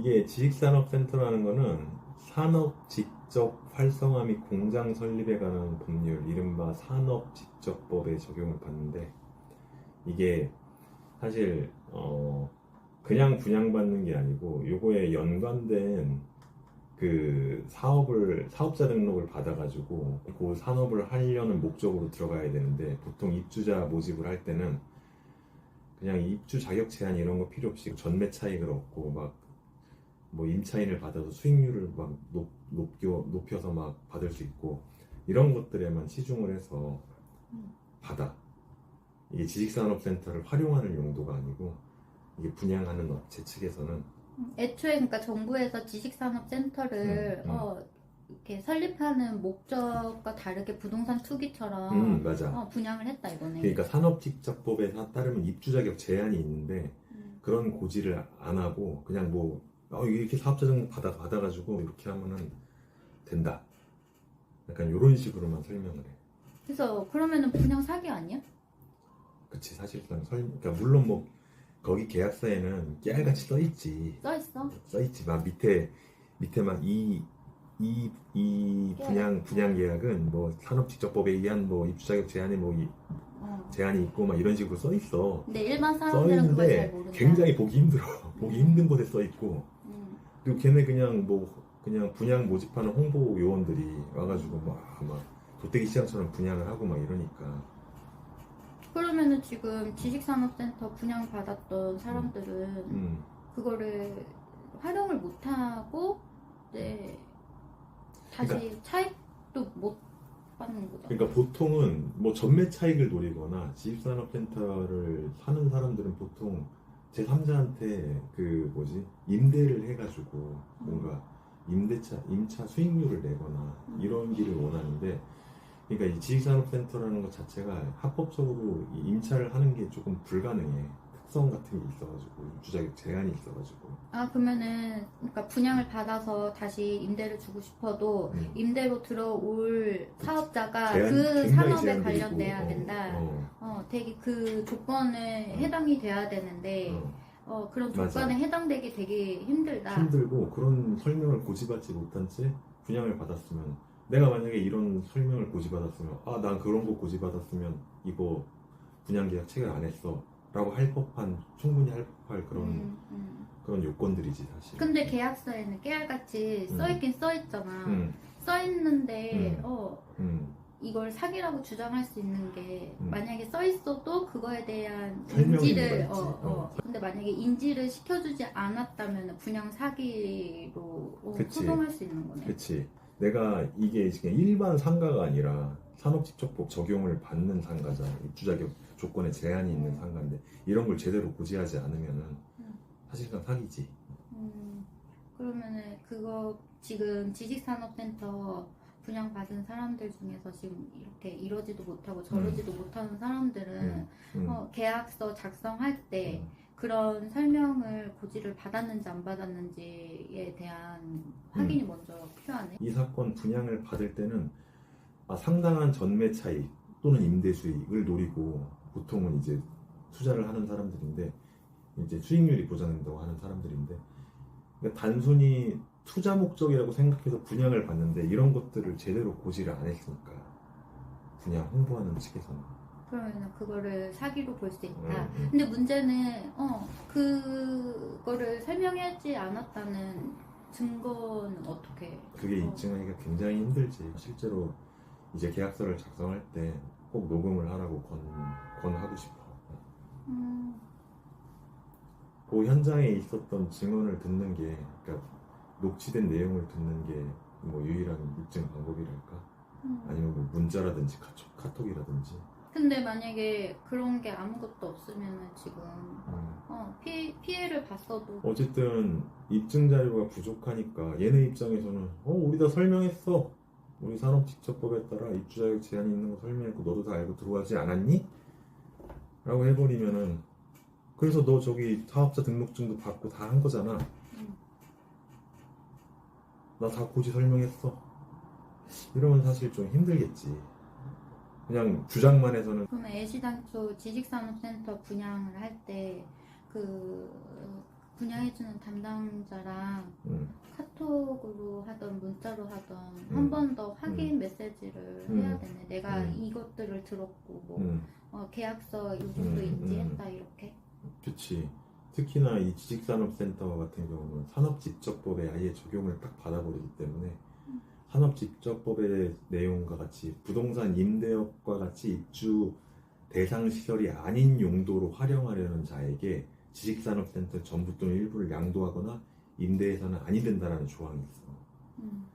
이게 지식산업센터라는 거는 산업 직접 활성화 및 공장 설립에 관한 법률, 이른바 산업 직접법에 적용을 받는데 이게 사실 어 그냥 분양받는 게 아니고 요거에 연관된 그 사업을 사업자 등록을 받아가지고 그 산업을 하려는 목적으로 들어가야 되는데 보통 입주자 모집을 할 때는 그냥 입주 자격 제한 이런 거 필요 없이 전매 차익을 얻고 막 뭐 임차인을 받아서 수익률을 막 높, 높여, 높여서 막 받을 수 있고 이런 것들에만 치중을 해서 음. 받아 이게 지식산업센터를 활용하는 용도가 아니고 이게 분양하는 업체 측에서는 애초에 그러니까 정부에서 지식산업센터를 음, 음. 어, 이렇게 설립하는 목적과 다르게 부동산 투기처럼 음 맞아 어, 분양을 했다 이거네. 그러니까 산업직접법에 따르면 입주 자격 제한이 있는데 음. 그런 고지를 안 하고 그냥 뭐 어, 이렇게 사업자 등록 받아 받아가지고 이렇게 하면은 된다. 약간 이런 식으로만 설명을 해. 그래서 그러면은 분양 사기 아니야? 그치 사실상 설 그러니까 물론 뭐 거기 계약서에는 깨알같이 써 있지 써 있어. 써 있지 막 밑에 밑에 막이이 이 분양 분양 계약은 뭐 산업직접법에 의한 뭐 입주 자격 제한이 뭐 이- 어. 제한이 있고 막 이런 식으로 써 있어. 근데 일반 써 사람들은 그걸 잘 있는데 모른다. 굉장히 보기 힘들어. 보기 힘든 곳에 써 있고 음. 그리고 걔네 그냥 뭐 그냥 분양 모집하는 홍보 요원들이 와가지고 막, 막 도떼기 시장처럼 분양을 하고 막 이러니까 그러면은 지금 지식산업센터 분양 받았던 사람들은 음. 그거를 활용을 못 하고 이제 다시 그러니까 차익도 못 받는 거죠. 그러니까 보통은 뭐 전매 차익을 노리거나 지식산업센터를 사는 사람들은 보통 제 3자한테 그 뭐지? 임대를 해가지고 뭔가 임대차 임차 수익률을 내거나 이런 길을 원하는데 그러니까 이 지식산업센터라는 것 자체가 합법적으로 이 임차를 하는 게 조금 불가능해 특성 같은 게 있어가지고 입주자격 제한이 있어가지고 아 그러면은 그러니까 분양을 받아서 다시 임대를 주고 싶어도 음. 임대로 들어올 사업자가 제한- 그 굉장히 산업에 관련돼야 있고, 된다. 어, 어, 되게 그 조건에 음. 해당이 돼야 되는데 어, 어, 그런 맞아. 조건에 해당되기 되게 힘들다. 힘들고 그런 설명을 고지받지 못한 채 분양을 받았으면 내가 만약에 이런 설명을 고지받았으면 아 난 그런 거 고지받았으면 이거 분양 계약 체결 안 했어 라고 할 법한 충분히 할 법할 그런 음, 음. 그런 요건들이지 사실 근데 계약서에는 깨알같이 음. 써있긴 써있잖아. 음, 써있는데 음. 어, 음. 이걸 사기라고 주장할 수 있는 게 음. 만약에 써 있어도 그거에 대한 인지를. 어, 어. 어. 근데 만약에 인지를 시켜주지 않았다면 분양 사기로 어. 소송할 수 있는 거네. 그치 내가 이게 지금 일반 상가가 아니라 산업직접법 적용을 받는 상가잖아. 입주자격 조건에 제한이 있는 상가인데 이런 걸 제대로 고지하지 않으면은 음. 사실상 사기지. 음, 그러면은 그거 지금 지식산업센터 분양받은 사람들 중에서 지금 이렇게 이러지도 못하고 저러지도 못하는 사람들은 음, 음, 어, 계약서 작성할 때 음. 그런 설명을 고지를 받았는지 안 받았는지에 대한 확인이 먼저 필요하네. 이 사건 분양을 받을 때는 아, 상당한 전매 차익 또는 임대 수익을 노리고 보통은 이제 투자를 하는 사람들인데 이제 수익률이 보장된다고 하는 사람들인데 그러니까 단순히 투자 목적이라고 생각해서 분양을 받는데 이런 것들을 제대로 고지를 안 했으니까 분양 홍보하는 측에서는 그러면 그거를 사기로 볼 수 있다. 음, 음. 근데 문제는 어 그거를 설명하지 않았다는 증거는 어떻게? 그게 어. 입증하기가 굉장히 힘들지 실제로 이제 계약서를 작성할 때 꼭 녹음을 하라고 권, 권하고 싶어 음, 그 현장에 있었던 증언을 듣는 게, 그러니까 녹취된 내용을 듣는 게 뭐 유일한 입증 방법이랄까? 음. 아니면 뭐 문자라든지 카톡, 카톡이라든지. 근데 만약에 그런 게 아무것도 없으면은 지금 음. 어 피, 피해를 봤어도 어쨌든 입증 자료가 부족하니까 얘네 입장에서는 어 우리 다 설명했어. 우리 산업직접법에 따라 입주자격 제한이 있는 거 설명했고 너도 다 알고 들어가지 않았니? 라고 해버리면은 그래서 너 저기 사업자 등록증도 받고 다 한 거잖아. 음. 나다 고지 설명했어. 이러면 사실 좀 힘들겠지. 그냥 주장만 해서는 그러면 애시당초 지식산업센터 분양을 할 때 그 분양해주는 담당자랑 문자로 하던 음. 한번더 확인 메시지를 음. 해야 되네. 내가 음. 이것들을 들었고 뭐 음, 어, 계약서 이 정도 음, 인지했다 이렇게. 그치. 특히나 이 지식산업센터 같은 경우는 산업직접법에 아예 적용을 딱 받아버리기 때문에 음. 산업직접법의 내용과 같이 부동산 임대업과 같이 입주 대상 시설이 아닌 용도로 활용하려는 자에게 지식산업센터 전부 또는 일부를 양도하거나 임대해서는 아니 된다라는 조항이 있어. 음.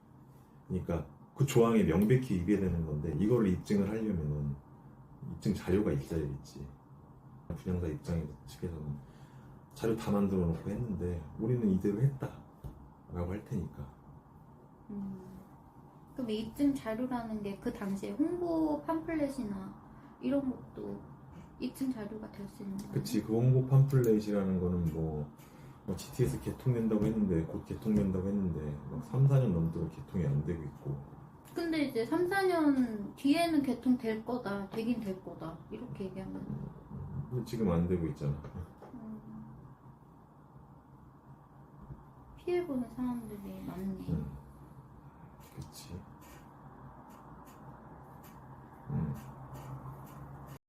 그러니까 그 조항에 명백히 위배되는 건데 이거를 입증을 하려면은 입증 자료가 있어야겠지. 분양사 입장 측에서는 자료 다 만들어 놓고 했는데 우리는 이대로 했다라고 할 테니까. 음. 그럼 입증 자료라는 게 그 당시에 홍보 팜플렛이나 이런 것도 입증 자료가 될 수 있는 거예요? 그치 그 홍보 팜플렛이라는 거는 뭐, 뭐 GTS 개통된다고 했는데 곧 개통된다고 했는데 막 3, 4년 넘도록 개통이 안 되고 있고 근데 이제 3, 4년 뒤에는 개통될 거다, 되긴 될 거다 이렇게 얘기하면 근데 지금 안 되고 있잖아. 음. 피해보는 사람들이 많네. 음. 그치.